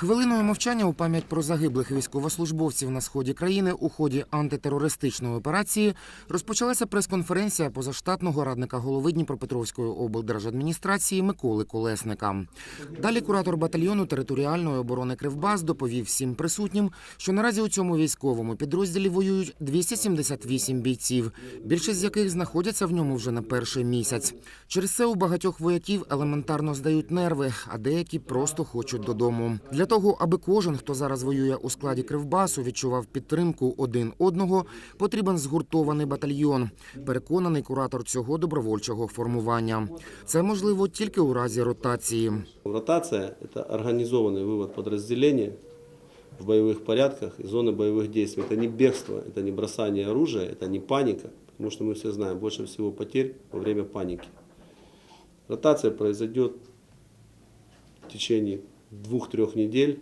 Хвилиною мовчання у пам'ять про загиблих військовослужбовців на сході країни у ході антитерористичної операції розпочалася прес-конференція позаштатного радника голови Дніпропетровської облдержадміністрації Миколи Колесника. Далі куратор батальйону територіальної оборони Кривбас доповів всім присутнім, що наразі у цьому військовому підрозділі воюють 278 бійців, більшість з яких знаходяться в ньому вже на перший місяць. Через це у багатьох вояків елементарно здають нерви, а деякі просто хочуть додому. Для того, аби кожен, хто зараз воює у складі Кривбасу, відчував підтримку один одного, потрібен згуртований батальйон. Переконаний куратор цього добровольчого формування. Це можливо тільки у разі ротації. Ротация – это организованный вывод подразделения в боевых порядках из зоны боевых действий. Это не бегство, это не бросание оружия, это не паника, потому что мы все знаем, больше всего потерь во время паники. Ротация произойдет в течение двух-трех недель,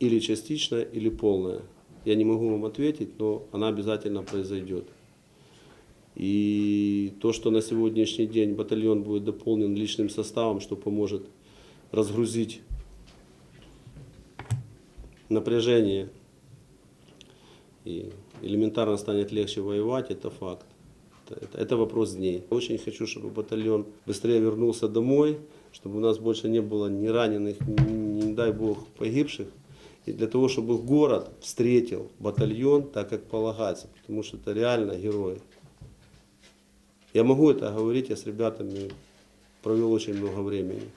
или частичная, или полная. Я не могу вам ответить, но она обязательно произойдет. И то, что на сегодняшний день батальон будет дополнен личным составом, что поможет разгрузить напряжение и элементарно станет легче воевать, это факт. Это, это- вопрос дней. Очень хочу, чтобы батальон быстрее вернулся домой, чтобы у нас больше не было ни раненых, ни, не дай бог погибших. И для того, чтобы город встретил батальон так, как полагается, потому что это реально герои. Я могу это говорить, я с ребятами провел очень много времени.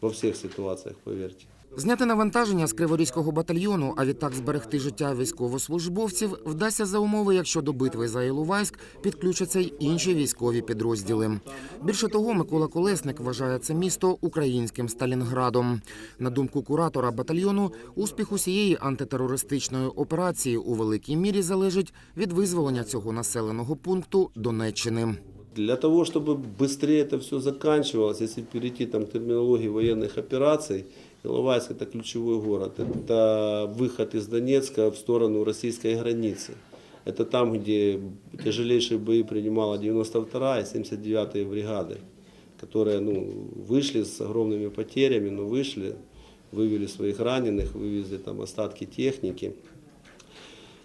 Во всех ситуациях, поверьте. Зняти навантаження з Криворізького батальйону, а відтак зберегти життя військовослужбовців, вдасться за умови, якщо до битви за Іловайськ підключаться й інші військові підрозділи. Більше того, Микола Колесник вважає це місто українським Сталінградом. На думку куратора батальйону, успіх усієї антитерористичної операції у великій мірі залежить від визволення цього населеного пункту Донеччини. Для того, чтобы быстрее это все заканчивалось, если перейти там, к терминологии военных операций, Иловайск это ключевой город. Это выход из Донецка в сторону российской границы. Это там, где тяжелейшие бои принимала 92-я и 79-я бригады, которые ну, вышли с огромными потерями, но вышли, вывели своих раненых, вывезли там остатки техники.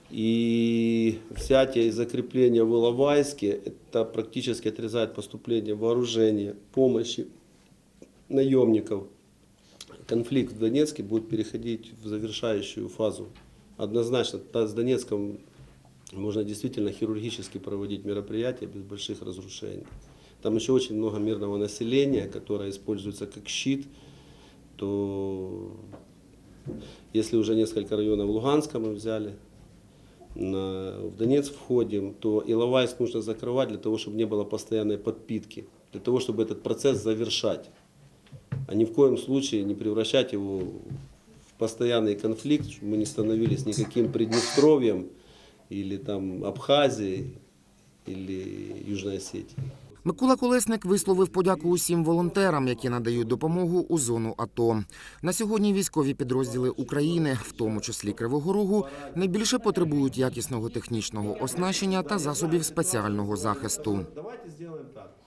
И взятие и закрепление в Иловайске – это практически отрезает поступление вооружения, помощи наемников. Конфликт в Донецке будет переходить в завершающую фазу. Однозначно, с Донецком можно действительно хирургически проводить мероприятия без больших разрушений. Там еще очень много мирного населения, которое используется как щит, то если уже несколько районов Луганска мы взяли, на, в Донецк входим, то Иловайск нужно закрывать для того, чтобы не было постоянной подпитки, для того, чтобы этот процесс завершать, а ни в коем случае не превращать его в постоянный конфликт, чтобы мы не становились никаким Приднестровьем или там Абхазией или Южной Осетией. Микола Колесник висловив подяку усім волонтерам, які надають допомогу у зону АТО. На сьогодні військові підрозділи України, в тому числі Кривого Рогу, найбільше потребують якісного технічного оснащення та засобів спеціального захисту. Давайте сделаем так.